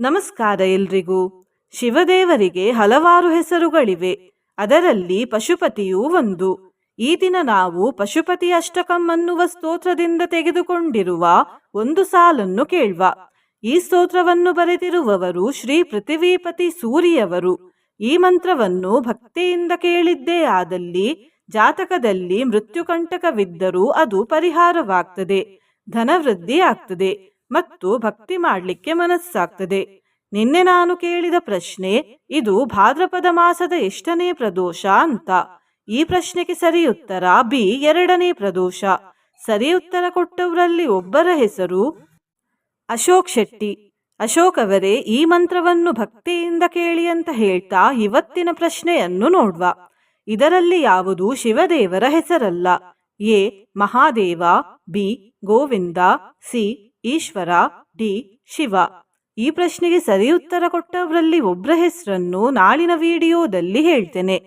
ನಮಸ್ಕಾರ ಎಲ್ರಿಗೂ. ಶಿವದೇವರಿಗೆ ಹಲವಾರು ಹೆಸರುಗಳಿವೆ. ಅದರಲ್ಲಿ ಪಶುಪತಿಯೂ ಒಂದು. ಈ ದಿನ ನಾವು ಪಶುಪತಿ ಅಷ್ಟಕಂ ಅನ್ನುವ ಸ್ತೋತ್ರದಿಂದ ತೆಗೆದುಕೊಂಡಿರುವ ಒಂದು ಸಾಲನ್ನು ಕೇಳುವ. ಈ ಸ್ತೋತ್ರವನ್ನು ಬರೆದಿರುವವರು ಶ್ರೀ ಪೃಥಿವೀಪತಿ ಸೂರಿಯವರು. ಈ ಮಂತ್ರವನ್ನು ಭಕ್ತಿಯಿಂದ ಕೇಳಿದ್ದೇ ಆದಲ್ಲಿ ಜಾತಕದಲ್ಲಿ ಮೃತ್ಯುಕಂಟಕವಿದ್ದರೂ ಅದು ಪರಿಹಾರವಾಗ್ತದೆ. ಧನವೃದ್ಧಿ ಆಗ್ತದೆ ಮತ್ತು ಭಕ್ತಿ ಮಾಡಲಿಕ್ಕೆ ಮನಸ್ಸಾಗ್ತದೆ. ನಿನ್ನೆ ನಾನು ಕೇಳಿದ ಪ್ರಶ್ನೆ, ಇದು ಭಾದ್ರಪದ ಮಾಸದ ಎಷ್ಟನೇ ಪ್ರದೋಷ ಅಂತ. ಈ ಪ್ರಶ್ನೆಗೆ ಸರಿ ಉತ್ತರ ಬಿ, ಎರಡನೇ ಪ್ರದೋಷ. ಸರಿ ಉತ್ತರ ಕೊಟ್ಟವರಲ್ಲಿ ಒಬ್ಬರ ಹೆಸರು ಅಶೋಕ್ ಶೆಟ್ಟಿ. ಅಶೋಕ್ ಅವರೇ, ಈ ಮಂತ್ರವನ್ನು ಭಕ್ತಿಯಿಂದ ಕೇಳಿ ಅಂತ ಹೇಳ್ತಾ ಇವತ್ತಿನ ಪ್ರಶ್ನೆಯನ್ನು ನೋಡ್ವ. ಇದರಲ್ಲಿ ಯಾವುದು ಶಿವದೇವರ ಹೆಸರಲ್ಲ? A, Mahadeva, B, Govinda, C Ishwara, D, Shiva. ಈ ಪ್ರಶ್ನೆಗೆ ಸರಿ ಉತ್ತರ ಕೊಟ್ಟವರಲ್ಲಿ ಒಬ್ಬರ ಹೆಸರನ್ನು ನಾಳಿನ ವಿಡಿಯೋದಲ್ಲಿ ಹೇಳ್ತೇನೆ.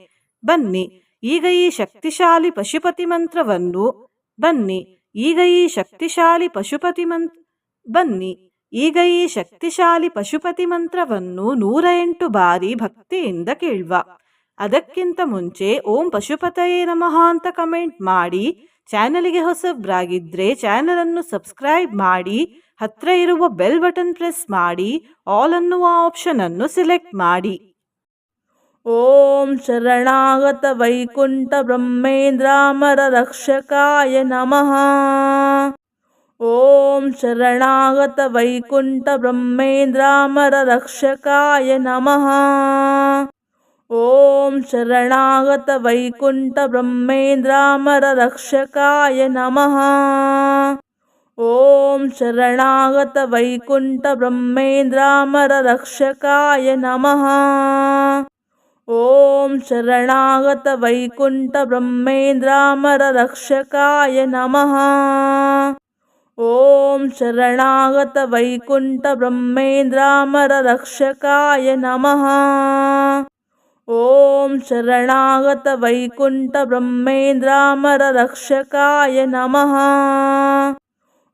ಬನ್ನಿ, ಈಗ ಈ ಶಕ್ತಿಶಾಲಿ ಪಶುಪತಿ ಮಂತ್ರವನ್ನು, ಬನ್ನಿ, ಈಗ ಈ ಶಕ್ತಿಶಾಲಿ ಪಶುಪತಿ ಮಂತ್ರ ಬನ್ನಿ, ಈಗ ಈ ಶಕ್ತಿಶಾಲಿ ಪಶುಪತಿ ಮಂತ್ರವನ್ನು ನೂರ ಎಂಟು ಬಾರಿ ಭಕ್ತಿಯಿಂದ ಕೇಳುವ. ಅದಕ್ಕಿಂತ ಮುಂಚೆ ಓಂ ಪಶುಪತಯೇ ನಮಃ ಅಂತ ಕಮೆಂಟ್ ಮಾಡಿ ಚಾನಲಿಗೆ ಹೊಸಬ್ರಾಗಿದ್ದರೆ ಚಾನಲ್ ಅನ್ನು ಸಬ್ಸ್ಕ್ರೈಬ್ ಮಾಡಿ, ಹತ್ರ ಇರುವ ಬೆಲ್ ಬಟನ್ ಪ್ರೆಸ್ ಮಾಡಿ, ಆಲ್ ಅನ್ನುವ ಆಪ್ಷನ್ ಅನ್ನು ಸೆಲೆಕ್ಟ್ ಮಾಡಿ. ಓಂ ಶರಣಾಗತ ವೈಕುಂಠ ಬ್ರಹ್ಮೇಂದ್ರಾಮರ ರಕ್ಷಕಾಯ ನಮಃ. ಓಂ ಶರಣಾಗತ ವೈಕುಂಠ ಬ್ರಹ್ಮೇಂದ್ರಾಮರ ರಕ್ಷಕಾಯ ನಮಃ. ॐ शरणागतवैकुण्ठब्रह्मेन्द्रामररक्षकाय नमः। ॐ शरणागतवैकुण्ठब्रह्मेन्द्रामररक्षकाय नमः। ॐ शरणागतवैकुण्ठब्रह्मेन्द्रामररक्षकाय नमः। ॐ शरणागतवैकुण्ठब्रह्मेन्द्रामररक्षकाय नमः। ॐ शरणागतवैकुण्ठब्रह्मेन्द्रामररक्षकाय नमः।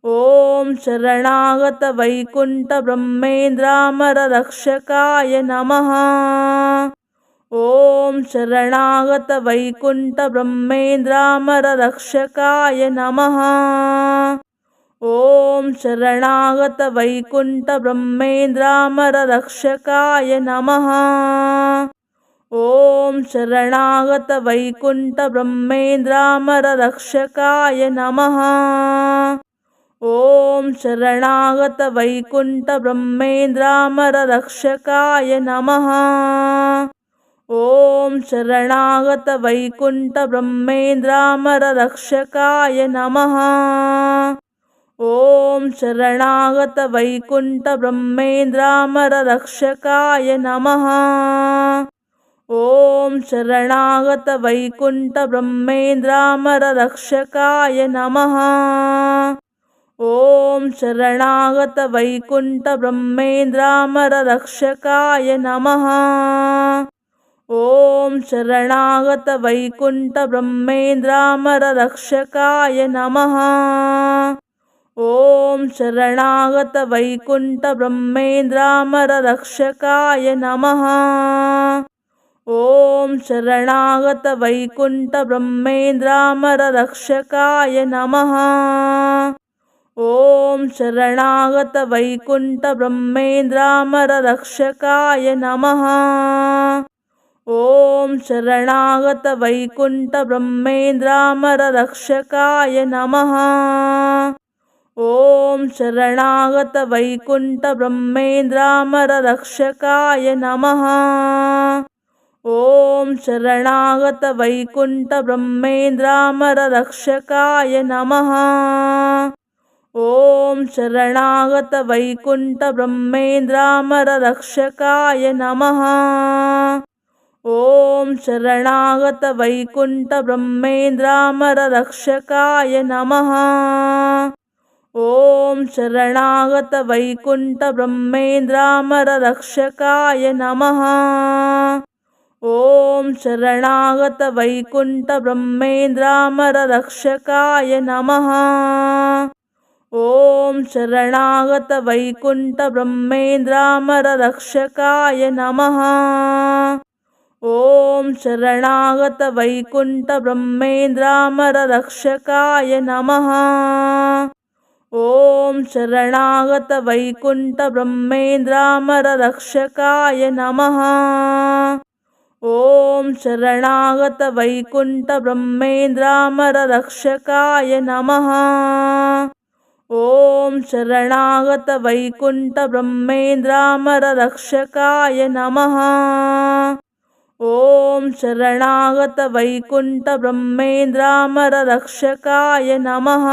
ॐ शरणागतवैकुण्ठब्रह्मेन्द्रामररक्षकाय नमः। ॐ शरणागतवैकुण्ठब्रह्मेन्द्रामररक्षकाय नमः। ॐ शरणागतवैकुण्ठब्रह्मेन्द्रामररक्षकाय नमः। ॐ शरणागतवैकुण्ठब्रह्मेन्द्रामररक्षकाय नमः। ॐ शरणागतवैकुण्ठब्रह्मेन्द्रामररक्षकाय नमः। ॐ शरणागतवैकुण्ठब्रह्मेन्द्रामररक्षकाय नमः। ॐ शरणागतवैकुण्ठब्रह्मेन्द्रामररक्षकाय नमः। ॐ शरणागतवैकुण्ठब्रह्मेन्द्रामररक्षकाय नमः। ॐ शरणागतवैकुण्ठब्रह्मेन्द्रामररक्षकाय नमः। ॐ शरणागतवैकुण्ठब्रह्मेन्द्रामररक्षकाय नमः। ॐ शरणागतवैकुण्ठब्रह्मेन्द्रामररक्षकाय नमः। ॐ शरणागतवैकुण्ठब्रह्मेन्द्रामररक्षकाय नमः। ॐ शरणागतवैकुण्ठब्रह्मेन्द्रामररक्षकाय नमः। ॐ शरणागतवैकुण्ठब्रह्मेन्द्रामररक्षकाय नमः। ॐ शरणागतवैकुण्ठब्रह्मेन्द्रामररक्षकाय नमः। ॐ शरणागतवैकुण्ठब्रह्मेन्द्रामररक्षकाय नमः। ॐ शरणागतवैकुण्ठब्रह्मेन्द्रामररक्षकाय नमः। ॐ शरणागतवैकुण्ठब्रह्मेन्द्रामररक्षकाय नमः। ॐ शरणागतवैकुण्ठब्रह्मेन्द्रामररक्षकाय नमः। ॐ शरणागतवैकुण्ठब्रह्मेन्द्रामररक्षकाय नमः। ॐ शरणागतवैकुण्ठब्रह्मेन्द्रामररक्षकाय नमः। ॐ शरणागतवैकुण्ठब्रह्मेन्द्रामररक्षकाय नमः। ॐ शरणागतवैकुण्ठब्रह्मेन्द्रामररक्षकाय नमः ॐ शरणागतवैकुण्ठब्रह्मेन्द्रामररक्षकाय नमः। ॐ शरणागतवैकुण्ठब्रह्मेन्द्रामररक्षकाय नमः। ॐ शरणागतवैकुण्ठब्रह्मेन्द्रामररक्षकाय नमः।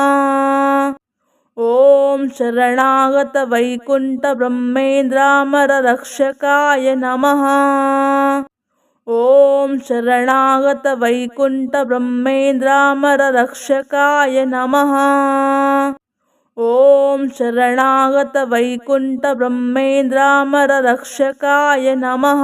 ॐ शरणागतवैकुण्ठब्रह्मेन्द्रामररक्षकाय नमः ॐ शरणागतवैकुण्ठब्रह्मेन्द्रामररक्षकाय नमः ॐ शरणागतवैकुण्ठब्रह्मेन्द्रामररक्षकाय नमः